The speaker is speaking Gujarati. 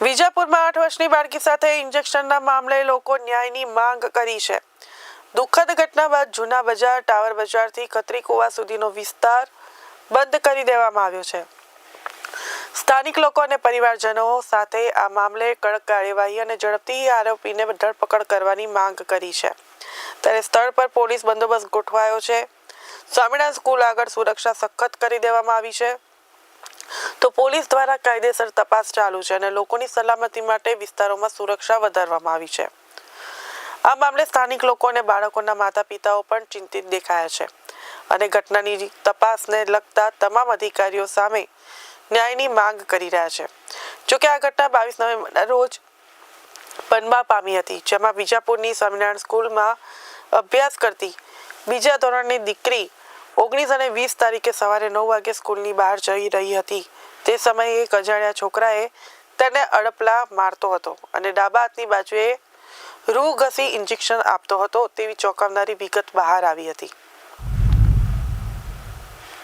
વિજાપુરમાં આઠ વર્ષની બાળકી સાથે ઇન્જેક્શનના મામલે લોકો ન્યાયની માંગ કરી છે. દુઃખદ ઘટના બાદ જૂના બજાર, ટાવર બજારથી ખત્રી કુવા સુધીનો વિસ્તાર બંધ કરી દેવામાં આવ્યો છે. સ્થાનિક લોકો અને પરિવારજનો સાથે આ મામલે કડક કાર્યવાહી અને ઝડપથી આરોપીને ધરપકડ કરવાની માંગ કરી છે. ત્યારે સ્થળ પર પોલીસ બંદોબસ્ત ગોઠવાયો છે. સ્વામિનારાયણ સ્કૂલ આગળ સુરક્ષા સખત કરી દેવામાં આવી છે. તો પોલીસ દ્વારા કાયદેસર તપાસ ચાલુ છે અને લોકોની સલામતી માટે વિસ્તારોમાં સુરક્ષા વધારવામાં આવી છે. આ મામલે સ્થાનિક લોકો અને બાળકોના માતા પિતાઓ પણ ચિંતિત દેખાયા છે અને ઘટનાની તપાસને લગતા તમામ અધિકારીઓ સામે ન્યાયની માંગ કરી રહ્યા છે. જોકે આ ઘટના બાવીસ નવેમ્બરના રોજ બનવા પામી હતી, જેમાં વિજાપુરની સ્વામિનારાયણ સ્કૂલમાં અભ્યાસ કરતી બીજા ધોરણની દીકરી ઓગણીસ અને વીસ તારીખે સવારે નવ વાગે સ્કૂલની બહાર જઈ રહી હતી. તે સમયે એક અજાણ્યા છોકરાએ તેને અડપલા મારતો હતો અને ડાબા હાથની બાજુએ રૂ ઘસી ઇન્જેક્શન આપતો હતો તેવી ચોંકાવનારી વિગત બહાર આવી હતી.